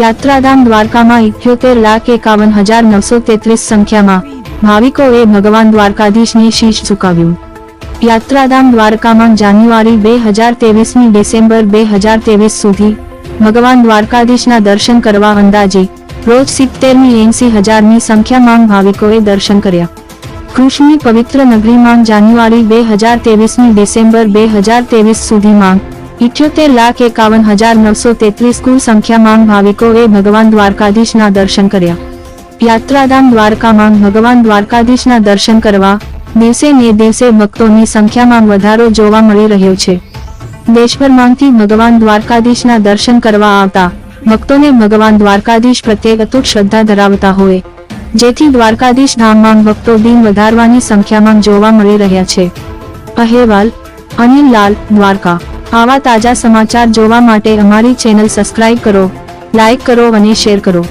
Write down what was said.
યાત્રાધામ દ્વારકામાં ઇઠ્યોતેર લાખ એકાવન હજાર નવસો તેત્રીસ સંખ્યામાં ભાવિકોએ ભગવાન દ્વારકાધીશને શીશ ઝુકાવ્યું. યાત્રાધામ દ્વારકામાં જાન્યુઆરી બે હજાર તેવીસની ડિસેમ્બર બે હજાર તેવીસ સુધી ભગવાન દ્વારકાધીશના દર્શન કરવા અંદાજે રોજ સિત્તેરની એંસી હજારની સંખ્યામાં ભાવિકોએ દર્શન કર્યા. કૃષ્ણની પવિત્ર નગરીમાં જાન્યુઆરી બે હજાર તેવીસમી ડિસેમ્બર બે હજાર તેવીસ સુધીમાં ઇઠ્યોતેર લાખ એકાવન હજાર નવસો તેત્રીસ કુલ સંખ્યામાં ભાવિકોએ ભગવાન દ્વારકાધીશના દર્શન કર્યા. યાત્રાધામ દ્વારકામાં ભગવાન દ્વારકાધીશના દર્શન કરવા, દિવસે ને દિવસે ભક્તોની સંખ્યામાં વધારો જોવા મળી રહ્યો છે. દેશભરમાંથી ભગવાન દ્વારકાધીશના દર્શન કરવા આવતા, ભક્તોને ભગવાન દ્વારકાધીશ પ્રત્યે અતૂટ શ્રદ્ધા ધરાવતા હોય. જેથી દ્વારકાધીશ ધામમાં ભક્તો દિન વધારવાની સંખ્યામાં જોવા મળી રહ્યા છે. અહેવાલ, અનિલ લાલ, દ્વારકા. આવા તાજા સમાચાર જોવા માટે અમારી ચેનલ સબસ્ક્રાઇબ કરો લાઇક કરો અને શેર કરો.